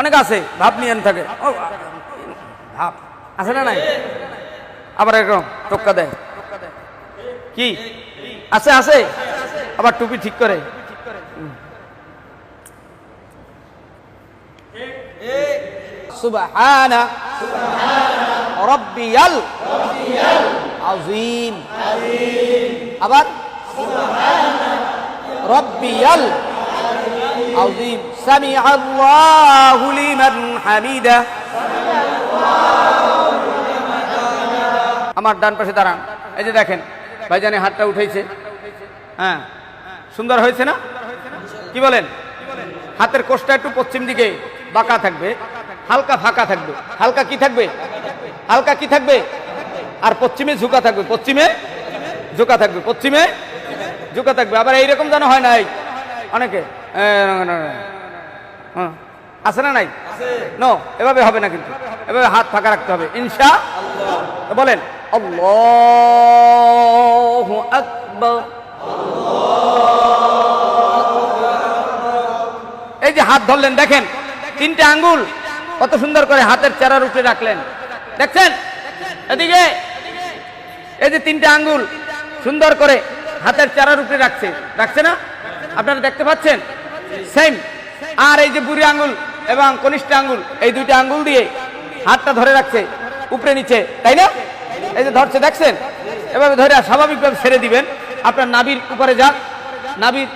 অনেক আছে, ভাব নিয়ে থাকে। ভাব, আছে না নাই? আবার এরকম টোক্কা দেয়। কি? আছে আছে? আবার টুপি ঠিক করে। আবার? রব্বিয়াল আযীম। সামিআ আল্লাহু লিমান হামিদা। আমার ডান পাশে দাঁড়ান। এই যে দেখেন ভাইজানে হাতটা উঠেছে। হ্যাঁ সুন্দর হয়েছে না? কি বলেন? হাতের কোষটা একটু পশ্চিম দিকে বাঁকা থাকবে, হালকা ফাঁকা থাকবে। হালকা কি থাকবে? হালকা কি থাকবে? আর পশ্চিমে ঝুঁকা থাকবে। পশ্চিমে ঝুঁকা থাকবে, পশ্চিমে ঝুঁকা থাকবে। আবার এইরকম যেন হয় নাই। অনেকে। আছে না নাই? নো এভাবে হবে না কিন্তু। এভাবে হাত ফাঁকা রাখতে হবে। ইনশা বলেন আল্লাহু আকবার। এই যে হাত ধরলেন দেখেন তিনটে আঙ্গুল কত সুন্দর করে হাতের চারার উপরে রাখলেন। দেখছেন? এদিকে। এই যে তিনটে আঙ্গুল সুন্দর করে হাতের চারার উপরে রাখছে। রাখছে না? আপনারা দেখতে পাচ্ছেন? সেম আর এই যে বুড়ি আঙ্গুল এবং কনিষ্ঠ আঙ্গুল, এই দুইটা আঙ্গুল দিয়ে হাতটা ধরে রাখছে, উপরে নিচে, তাই না? এই যে ধরছে, দেখছেন? এভাবে ধরে স্বাভাবিকভাবে ছেড়ে দিবেন। আপনার নাবির উপরে যাক নাবির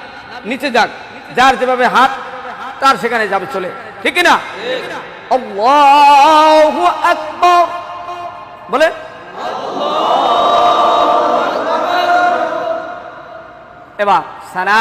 নিচে যাক, যার যেভাবে হাত, তার সেখানে যাবে, চলে। ঠিক না বলে? এবার, সানা।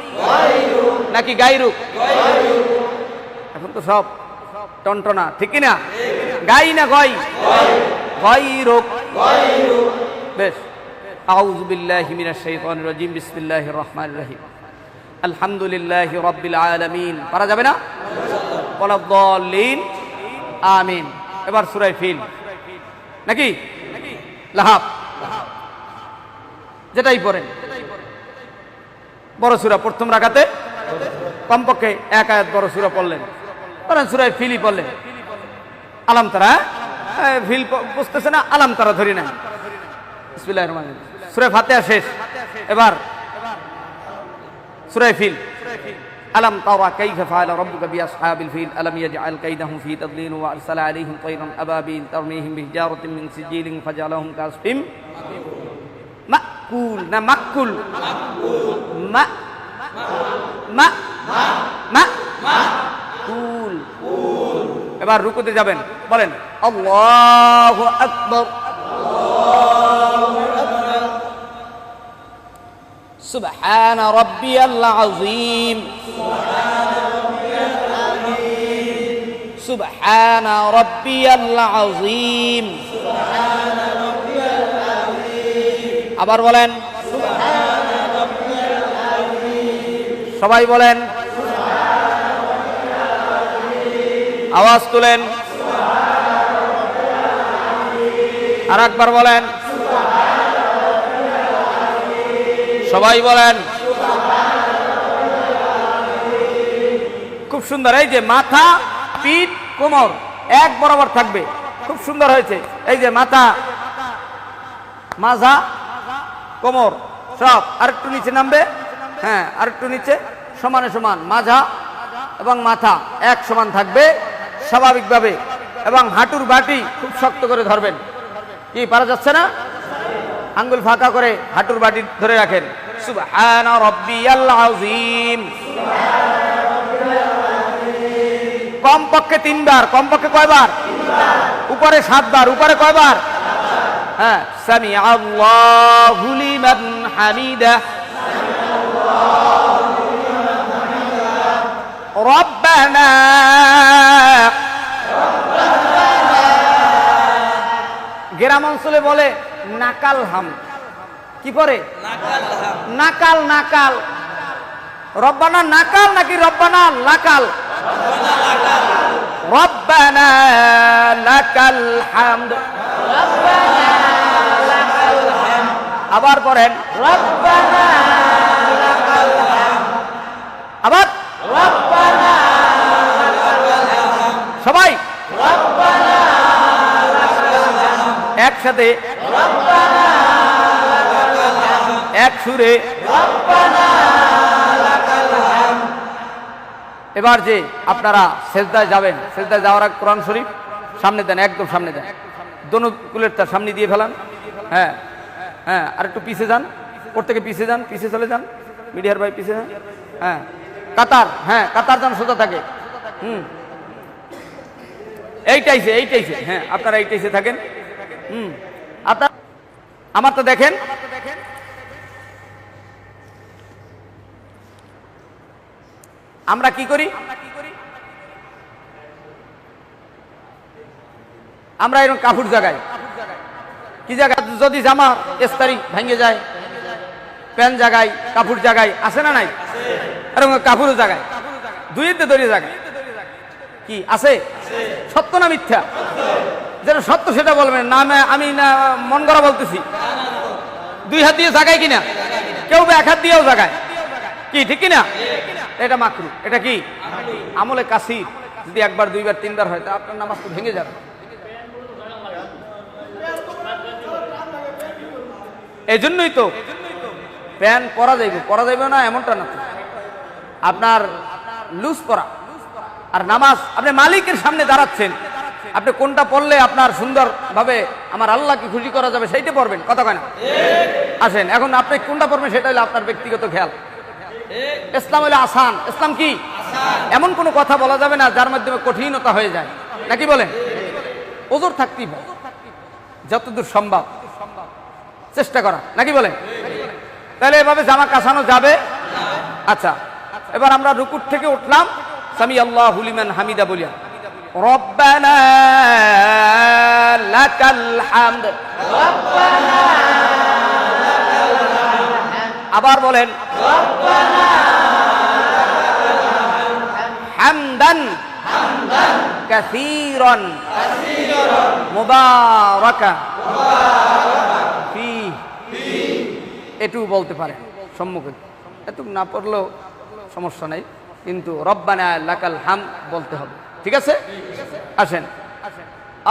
নাকি গায়রুক এখন তো সব টনটনা, ঠিক না গাই না গই? গায়রুক বেশ। আউযু বিল্লাহি মিনাশ শাইতানির রাজিম, বিসমিল্লাহির রহমানির রহিম। আলহামদুলিল্লাহি রাব্বিল আলামিন। পারা যাবে না? ওয়ালাদ-দাল্লিন আমিন। এবার সূরা ফিল। নাকি? লাহাব। যেটাই পড়েন। বড় সুরা, প্রথম রাখাতে কমপক্ষে এক আয়াত বড় সুরা পড়লেন ধরেন সুরায় ফিলি পড়লেন আলাম তারা হ্যাঁ? এ, ফিল প- বুঝতেছে না আলাম তারা ধরি না বিসমিল্লাহির রহমানির রহিম। সুরায় ফাতিহা শেষ এবার সুরায় ফিল ألم ترى كيف فعل ربك بأصحاب الفيل ألم يجعل كيدهم في تضليل وأرسل عليهم طيرا أبابيل ترميهم بحجارة من سجيل فجعلهم كعصف মাকুল না মাকুল মা মা মা কুল এবার রুকুতে যাবেন বলেন আল্লাহু আকবার سبحان ربي العظيم سبحان ربي العظيم আবার বলেন সবাই বলেন। আওয়াজ তুলেন। আর একবার বলেন। সবাই বলেন। খুব সুন্দর, এই যে মাথা, পিঠ, কোমর, এক বরাবর থাকবে। খুব সুন্দর হয়েছে। এই যে মাথা, মাজা, কোমর, সব আরেকটু নিচে নামবে। হ্যাঁ আরেকটু নিচে, সমানে সমান, মাঝা এবং মাথা, এক সমান থাকবে, স্বাভাবিকভাবে এবং হাঁটুর বাটি খুব শক্ত করে ধরবেন। কি, পারা যাচ্ছে না? আঙ্গুল ফাঁকা করে হাঁটুর বাটি ধরে রাখেন। কমপক্ষে তিনবার, কমপক্ষে কয়বার? উপরে সাতবার, উপরে কয়বার? হ্যাঁ গ্রাম অঞ্চলে বলে নাকাল হাম। কি পরে? নাকাল নাকাল। রব্বানা নাকাল নাকি রব্বানা লাকাল? আবার পড়েন। আবার? সবাই একসাথে এক সুরে এবার যে আপনারা সেজদায় যাবেন, সেজদায় যাওয়ার আগে কোরআন শরীফ সামনে দেন, একদম সামনে দেন। দোনো কুলের তার সামনে দিয়ে ফেলান। হ্যাঁ হ্যাঁ আর একটু পিছে যান ওর থেকে পিছে যান, পিছে চলে যান, মিডিয়ার ভাই পিছে যান। হ্যাঁ কাতার হ্যাঁ কাতার যান, সোজা থাকে হুম। এইটাইছে এইটাইছে হ্যাঁ আপনারা এইটাইছে থাকেন। হুম, আপনার আমার তো দেখেন। আমরা কি করি? আমরা এরকম কাপড় জাগাই। কি জায়গা যদি জামা এস্তারি ভেঙে যায়, প্যান্ট জাগাই, কাপড় জাগাই, আছে না নাই? এরকম কাপড়ও জাগায় দুইতে দড়িয়ে জাগায় কি? আছে? সত্য না মিথ্যা? যেটা সত্য সেটা বলবেন। না আমি- আমি না, মন করা বলতেছি। দুই হাত দিয়ে জাগায় কিনা? কেউ বা এক হাত দিয়েও জাগায়। কি, ঠিক কিনা? এটা মাকরু। এটা কি? আমলে কাসির। যদি একবার, দুইবার, তিনবার হয়, তা আপনার নামাজ তো ভেঙে যাবে। এই জন্যই তো। প্যান পরা যাইবে। পরা যাইবে না, এমনটা না আপনার লুজ পরা। আর নামাজ, আপনি মালিকের সামনে দাঁড়াচ্ছেন। আপনি কোনটা পড়লে আপনার সুন্দরভাবে আমার আল্লাহকে খুশি করা যাবে সেইটা পড়বেন। কথা কয় না? আসেন, এখন আপনি কোনটা পড়বেন সেটা হলো আপনার ব্যক্তিগত খেয়াল। ইসলাম হলো আসান। ইসলাম কি? এমন কোনো কথা বলা যাবে না যার মাধ্যমে কঠিনতা হয়ে যায়। নাকি বলেন? ওজোর থাকতেই হবে যতদূর সম্ভব। চেষ্টা করা। নাকি বলেন? তাহলে এভাবে জামা কাছানো যাবে? আচ্ছা এবার আমরা রুকুর থেকে উঠলাম। সামি আল্লাহ হুলিমান হামিদা বলিয়া। রব্বানা আবার বলেন, হামদান কাসীরান মুবারাকা। ফি এটু বলতে পারে সম্মুখে। এটুক না পড়লেও সমস্যা নাই। কিন্তু রব্বানা লাকাল হাম বলতে হবে। ঠিক আছে? আসেন।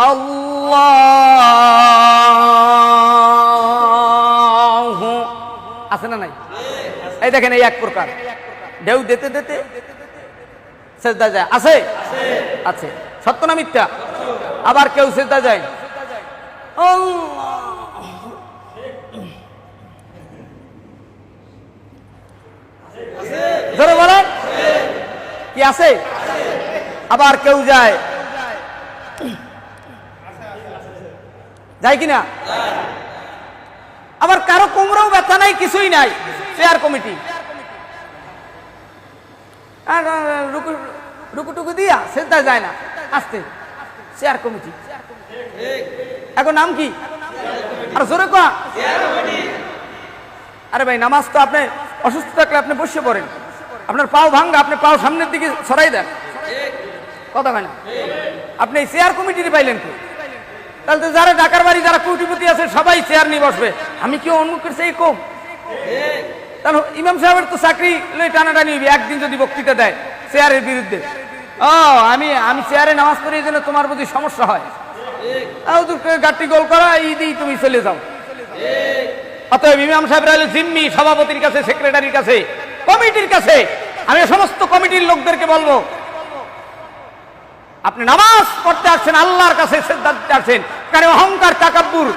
আল্লাহ আছে না নাই? এই দেখেন এই এক প্রকার। ঢেউ দিতে দিতে সেজদা যায়। আছে? আছে। সত্য না মিথ্যা? আবার কেউ সেজদা যায়? ধরে বলেন। কি আছে? আবার কেউ যায়। যায় কিনা? আবার কারও কোমরেও ব্যথা নাই কিছুই নাই। চেয়ার কমিটি আর আর, রুকু রুকু টুকু দিয়া সেটা যায় না। আসতে। চেয়ার কমিটি এখন নাম কি? আর জোরে কয়া। আরে ভাই নামাজ তো আপনি অসুস্থ থাকলে আপনি বসে পড়েন। আপনার পাও ভাঙ্গা, আপনি পাও সামনের দিকে সরাই দেন। কথা হয় না? আপনি চেয়ার কমিটি পাইলেন কি? তাহলে যারা ঢাকার বাড়ি, যারা কোটিপতি আছে, সবাই চেয়ার নিয়ে বসবে। আমি কি অন্মুখের সেই কম? তাহলে ইমাম সাহেবের তো চাকরি লই টানাটানি একদিন যদি বক্তৃতা দেয় চেয়ারের বিরুদ্ধে। ও, আমি আমি চেয়ারে নামাজ পড়ি এই জন্য তোমার প্রতি সমস্যা হয়। আও গোল করা দিয়েই তুমি চলে যাও। অতএব ইমাম সাহেবরা হলো জিম্মি সভাপতির কাছে সেক্রেটারির কাছে কমিটির কাছে আমি সমস্ত কমিটির লোকদেরকে বলব, আপনি নামাজ পড়তে আসছেন, আল্লাহর কাছে শ্রদ্ধা দিতে আসছেন। কারণ অহংকার টাকাব্বুর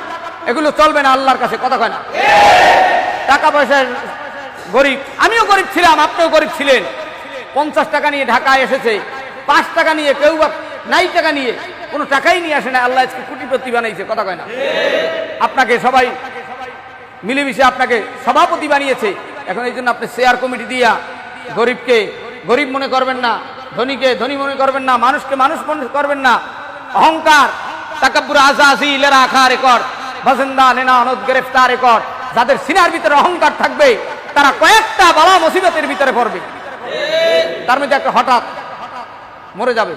এগুলো চলবে না, আল্লাহর কাছে কথা কয় না। টাকা পয়সার গরিব, আমিও গরিব ছিলাম, আপনিও গরিব ছিলেন। পঞ্চাশ টাকা নিয়ে ঢাকায় এসেছে, পাঁচ টাকা নিয়ে কেউ বা নাই টাকা নিয়ে, কোনো টাকাই নিয়ে আসে না, আল্লাহ আজকে কোটিপতি বানাইছে কথা কয় না। আপনাকে সবাই মিলেমিশে আপনাকে সভাপতি বানিয়েছে। এখন এই জন্য আপনি শেয়ার কমিটি দিয়া গরিবকে, গরিব মনে করবেন না, ধনীকে ধনী মনে করবেন না, মানুষকে মানুষ মনে করবেন না, অহংকার, তাকাব্বুর আজাজি ইলেরা আখা রেকর্ড বাসিন্দা নেনা অনদ গ্রেফতার রেকর্ড যাদের সিনার ভিতরে অহংকার থাকবে, তারা কয়েকটা বালা মুসিবতের ভিতরে পড়বে। তার মধ্যে একটা হঠাৎ মরে যাবে,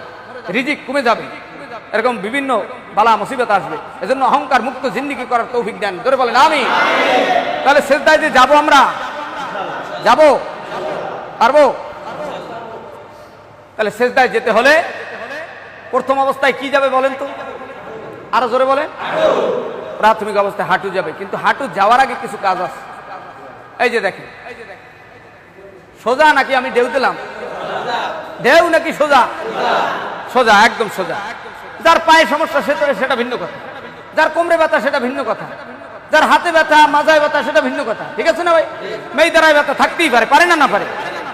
রিজিক কমে যাবে, এরকম বিভিন্ন বালা মুসিবত আসবে। এজন্য অহংকার মুক্ত জিন্দিগি করার তৌফিক দেন। ধরে বলেন আমি তাহলে শেষদায় যে যাব আমরা যাব। পারব? তাহলে শেষদায় যেতে হলে প্রথম অবস্থায় কি যাবে বলেন তো? আরও জোরে বলেন। প্রাথমিক অবস্থায় হাঁটু যাবে, কিন্তু হাঁটু যাওয়ার আগে কিছু কাজ আছে। এই যে দেখেন। সোজা নাকি আমি ঢেউ দিলাম? ঢেউ নাকি সোজা? সোজা, একদম সোজা। যার পায়ে সমস্যা সে সেটা ভিন্ন কথা। যার কোমরে ব্যথা সেটা ভিন্ন কথা। যার হাতে ব্যথা, মাজায় ব্যথা, সেটা ভিন্ন কথা। ঠিক আছে না ভাই? মেয়ে দ্বারায় ব্যথা থাকতেই পারে পারে না না পারে?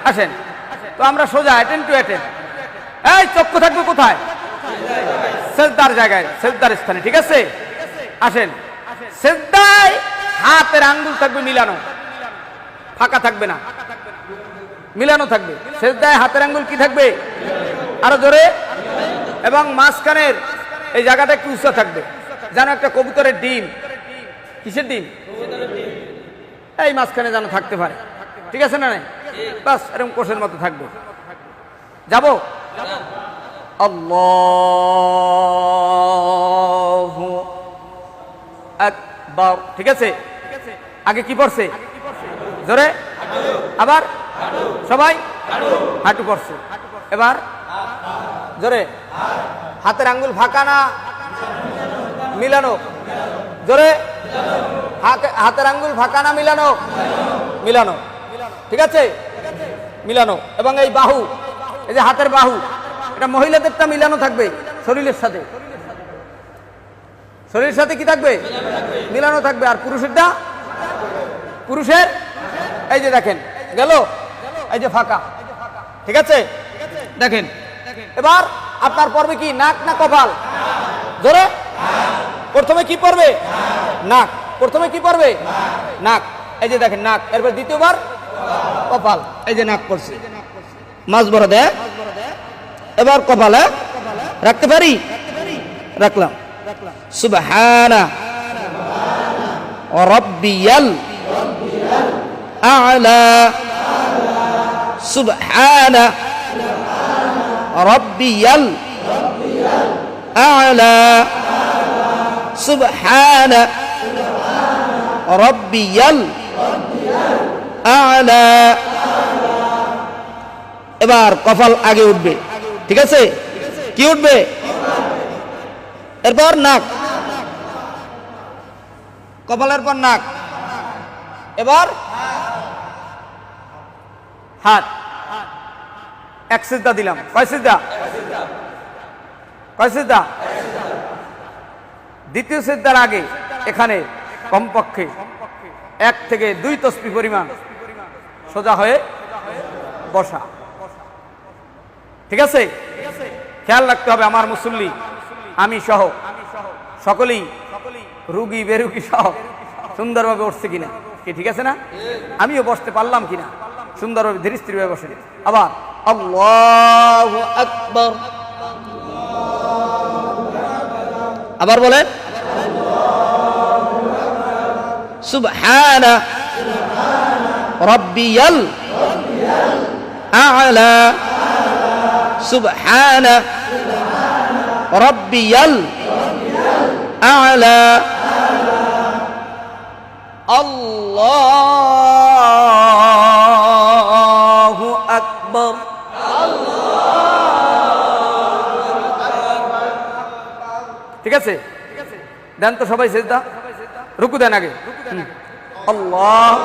আসেন। তো আমরা সোজা অ্যাটেন্ড টু অ্যাটেন্ড এই, চক্ষু থাকবে কোথায়? সেজদার জায়গায়, সেজদার স্থানে, ঠিক আছে? আসেন। সেজদায় হাতের আঙ্গুল থাকবে মিলানো। ফাঁকা থাকবে না। মিলানো থাকবে। সেজদায় হাতের আঙ্গুল কি থাকবে? আরও জোরে। এবং মাঝখানের এই জায়গাটা একটু উঁচা থাকবে। যেন একটা কবুতরের ডিম কিসের ডিম? এই মাঝখানে যেন থাকতে পারে। ঠিক আছে না নাই? বাস, এরকম কোষের মতো থাকব। যাব? ঠিক আছে? আগে কি পড়ছে? জোরে? আবার? সবাই? হাঁটু পড়ছে। এবার? জোরে? হাতের আঙ্গুল ফাঁকা না? মিলানো? জোরে? হাতের আঙ্গুল ফাঁকা না মিলানো? মিলানো। ঠিক আছে? মিলানো। এবং এই বাহু, এই যে হাতের বাহু, এটা মহিলাদেরটা মিলানো থাকবে শরীরের সাথে। শরীরের সাথে কি থাকবে? মিলানো থাকবে। আর পুরুষেরটা? পুরুষের? এই যে দেখেন, গেল? এই যে ফাঁকা। ঠিক আছে? দেখেন। এবার আপনার পর্বে কি? নাক না কপাল? ধরে প্রথমে কি পড়বে? নাক। প্রথমে কি পড়বে? নাক। এই যে দেখেন, নাক। এরপর দ্বিতীয়বার কপাল। এই যে নাক পড়ছে। মাছ বড় দেয় এবার কপালে রাখতে পারি? রাখলাম। সুবহানা। রব্বিয়াল আলা। সুবহানা। রব্বিয়াল আলা। সুবহানা। রব্বিয়াল আলা। এবার কপাল আগে উঠবে। ঠিক আছে? কি উঠবে? এরপর নাক। কপালের পর নাক। এবার হাত। এক সিদ্ধা দিলাম। কয় সিদ্ধা কয় সিদ্ধা দ্বিতীয় সিদ্ধার আগে, এখানে। কমপক্ষে এক থেকে দুই তসপি পরিমাণ সোজা হয়ে বসা। ঠিক আছে? খেয়াল রাখতে হবে আমার মুসল্লি, আমি সহ। সকলেই রুগী বেরুগী সহ সুন্দরভাবে উঠছে কিনা, কি ঠিক আছে না? আমিও বসতে পারলাম কিনা, সুন্দরভাবে ধীরে স্থিরভাবে বসে। আবার আবার বলেন। সুবহানা রব্বিয়াল আ'লা সুবহানা রব্বিয়াল আ'লা আল্লাহু আকবার ঠিক আছে? দেন তো সবাই সেজদা। রুকু দেন আগে। আল্লাহ।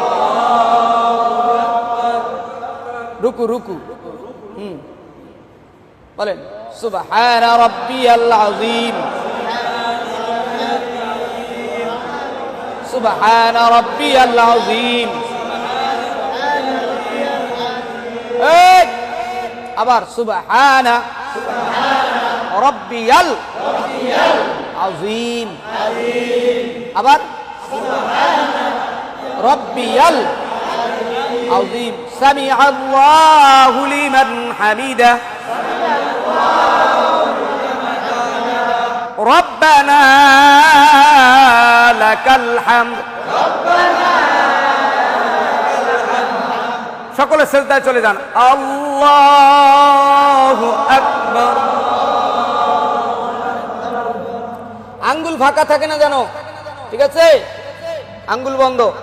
রুকু রুকু। হুম। বলেন, সুবহান রাব্বিয়াল আযীম। সুবহান রাব্বিয়াল আযীম। আবার সুবহান রাব্বিয়াল আযীম। আবার রব্বিয়াল আযীম সামিআ আল্লাহু লিমান হামিদা ربنا لك الحمد সকলে সেজদায় চলে যান আল্লাহ আকবর আঙ্গুল ফাঁকা থাকে না জানো ঠিক আছে আঙ্গুল বন্ধ।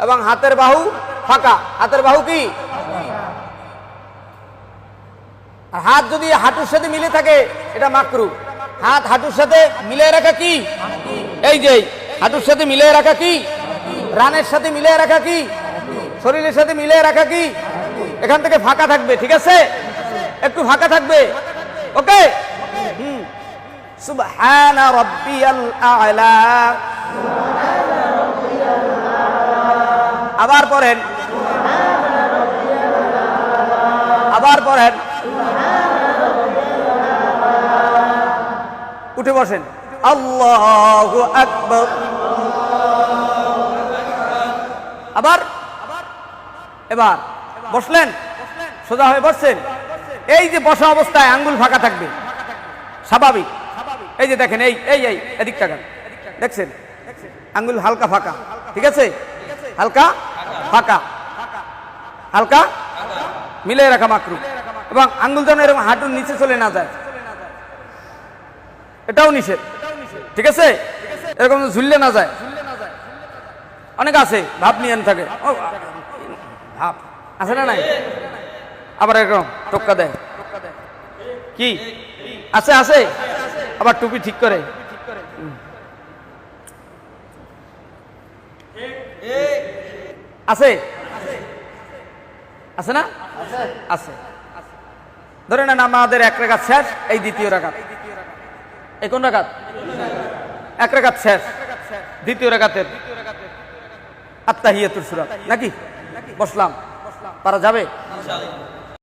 এবং হাতের বাহু ফাঁকা। হাতের বাহু কি? আর হাত যদি হাঁটুর সাথে মিলে থাকে, এটা মাকরু। হাত হাঁটুর সাথে মিলে রাখা কি? এই যে, হাঁটুর সাথে মিলে রাখা কি? রানের সাথে মিলে রাখা কি? শরীরের সাথে মিলে রাখা কি? এখান থেকে ফাঁকা থাকবে, ঠিক আছে? একটু ফাঁকা থাকবে। ওকে? হুম। সুবহানা রাব্বিয়াল আ'লা। আবার পড়েন। আবার পড়েন। উঠে বসেন। আল্লাহ আকবর। আবার। এবার বসলেন। সোজা হয়ে বসছেন। এই যে বসা অবস্থায় আঙ্গুল ফাঁকা থাকবে। স্বাভাবিক। এই যে দেখেন, এই এই এই এদিক তাকান দেখছেন? আঙ্গুল হালকা ফাঁকা। ঠিক আছে? হালকা ফাঁকা। হালকা? মিলে রাখা মাকরু। এবং আঙ্গুল যেন এরকম হাঁটুর নিচে চলে না যায়। এটাও নিষেধ। ঠিক আছে? এরকম ঝুললে না যায়। অনেক আছে, ভাব নিয়ে থাকে। ভাব। আছে না নাই? আবার এরকম টোক্কা দেয়। কি? আছে আছে? আবার টুপি ঠিক করে হুম। আছে? আছে না? আছে। ধরে নেন আমাদের এক রেখাত শেষ, এই দ্বিতীয় রেখাত। এই কোন রেখাত? এক রেখাত শেষ। দ্বিতীয় রেখাতের আত্মাহিয়াতুর সুরাত। নাকি? বসলাম। পারা যাবে?